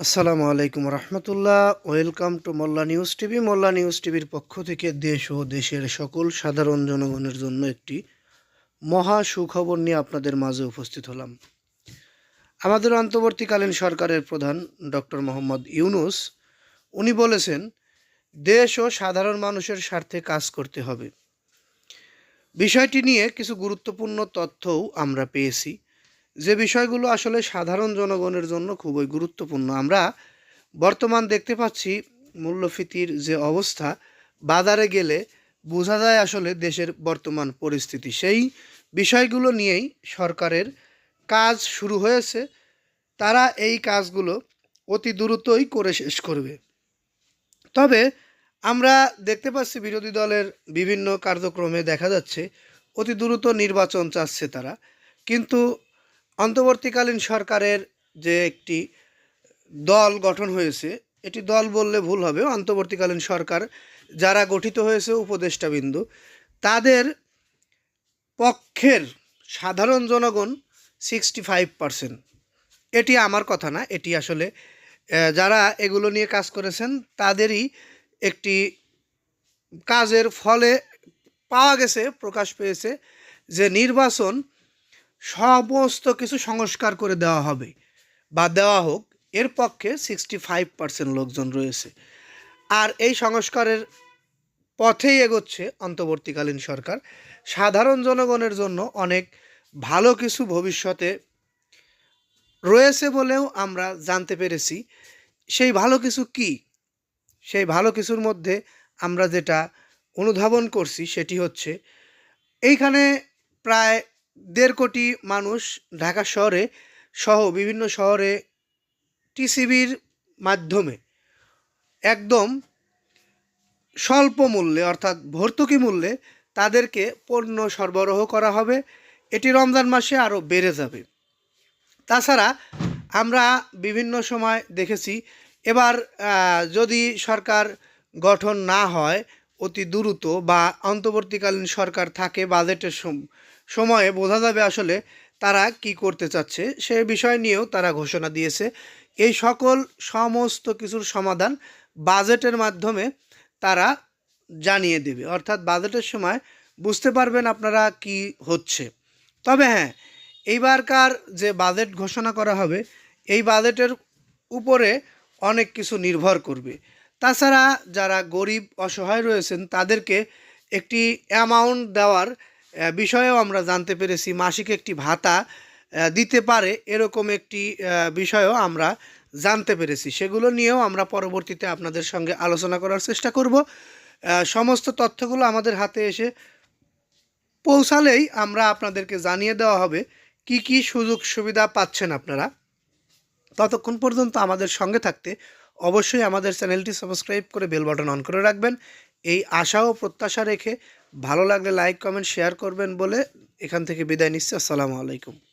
আসসালামু আলাইকুম রহমতুল্লাহ। Welcome to Molla news TV. Molla news টিভির পক্ষ থেকে দেশ ও দেশের সকল সাধারণ জনগণের জন্য একটি মহা সুখবর নিয়ে আপনাদের মাঝে উপস্থিত হলাম। আমাদের অন্তর্বর্তীকালীন সরকারের প্রধান ডক্টর মোহাম্মদ ইউনুস, উনি বলেছেন, দেশ ও সাধারণ মানুষের স্বার্থে কাজ করতে হবে। বিষয়টি নিয়ে কিছু গুরুত্বপূর্ণ তথ্যও আমরা পেয়েছি। যে বিষয়গুলো আসলে সাধারণ জনগণের জন্য খুবই গুরুত্বপূর্ণ, আমরা বর্তমান দেখতে পাচ্ছি মূল্যফীতির যে অবস্থা, বাজারে গেলে বোঝা যায় আসলে দেশের বর্তমান পরিস্থিতি। সেই বিষয়গুলো নিয়েই সরকারের কাজ শুরু হয়েছে। তারা এই কাজগুলো অতি দ্রুতই করে শেষ করবে। তবে আমরা দেখতে পাচ্ছি বিরোধী দলের বিভিন্ন কার্যক্রমে দেখা যাচ্ছে, অতি দ্রুত নির্বাচন চাচ্ছে তারা। কিন্তু অন্তর্বর্তীকালীন সরকারের যে একটি দল গঠন হয়েছে, এটি দল বললে ভুল হবে, অন্তর্বর্তীকালীন সরকার যারা গঠিত হয়েছে, উপদেষ্টাবিন্দু, তাদের পক্ষের সাধারণ জনগণ সিক্সটি ফাইভ পারসেন্ট এটি আমার কথা না, এটি আসলে যারা এগুলো নিয়ে কাজ করেছেন, তাদেরই একটি কাজের ফলে পাওয়া গেছে, প্রকাশ পেয়েছে যে নির্বাচন সমস্ত কিছু সংস্কার করে দেওয়া হবে। বা দেওয়া হোক, এর পক্ষে সিক্সটি ফাইভ পার্সেন্ট লোকজন রয়েছে। আর এই সংস্কারের পথেই এগোচ্ছে অন্তর্বর্তীকালীন সরকার। সাধারণ জনগণের জন্য অনেক ভালো কিছু ভবিষ্যতে রয়েছে বলেও আমরা জানতে পেরেছি। সেই ভালো কিছু কি? সেই ভালো কিছুর মধ্যে আমরা যেটা অনুধাবন করছি সেটি হচ্ছে, এইখানে প্রায় দেড় কোটি মানুষ ঢাকা শহরে সহ বিভিন্ন শহরে টিসিবির মাধ্যমে একদম স্বল্প মূল্যে, অর্থাৎ ভর্তুকি মূল্যে তাদেরকে পণ্য সরবরাহ করা হবে। এটি রমজান মাসে আরও বেড়ে যাবে। তাছাড়া আমরা বিভিন্ন সময় দেখেছি, এবার যদি সরকার গঠন না হয় অতি দ্রুত বা অন্তর্বর্তীকালীন সরকার থাকে বাজেটের সম- সময়ে বোঝা যাবে আসলে তারা কি করতে চাচ্ছে, সে বিষয় নিয়েও তারা ঘোষণা দিয়েছে। এই সকল সমস্ত কিছুর সমাধান বাজেটের মাধ্যমে তারা জানিয়ে দেবে। অর্থাৎ বাজেটের সময় বুঝতে পারবেন আপনারা কি হচ্ছে। তবে হ্যাঁ এইবারকার যে বাজেট ঘোষণা করা হবে, এই বাজেটের উপরে অনেক কিছু নির্ভর করবে। তাছাড়া যারা গরিব, অসহায় রয়েছেন, তাদেরকে একটি অ্যামাউন্ট দেওয়ার বিষয়েও আমরা জানতে পেরেছি। মাসিক একটি ভাতা দিতে পারে এরকম একটি বিষয়ও আমরা জানতে পেরেছি। সেগুলো নিয়েও আমরা পরবর্তীতে আপনাদের সঙ্গে আলোচনা করার চেষ্টা করব। সমস্ত তথ্যগুলো আমাদের হাতে এসে পৌঁছালেই আমরা আপনাদেরকে জানিয়ে দেওয়া হবে কি কি সুযোগ সুবিধা পাচ্ছেন আপনারা। ততক্ষণ পর্যন্ত আমাদের সঙ্গে থাকতে অবশ্যই আমাদের চ্যানেলটি সাবস্ক্রাইব করে বেল বাটন অন করে রাখবেন। এই আশা ও প্রত্যাশা রেখে ভালো লাগলে লাইক, কমেন্ট, শেয়ার করবেন বলে এখান থেকে বিদায় নিচ্ছি। আসসালামু আলাইকুম।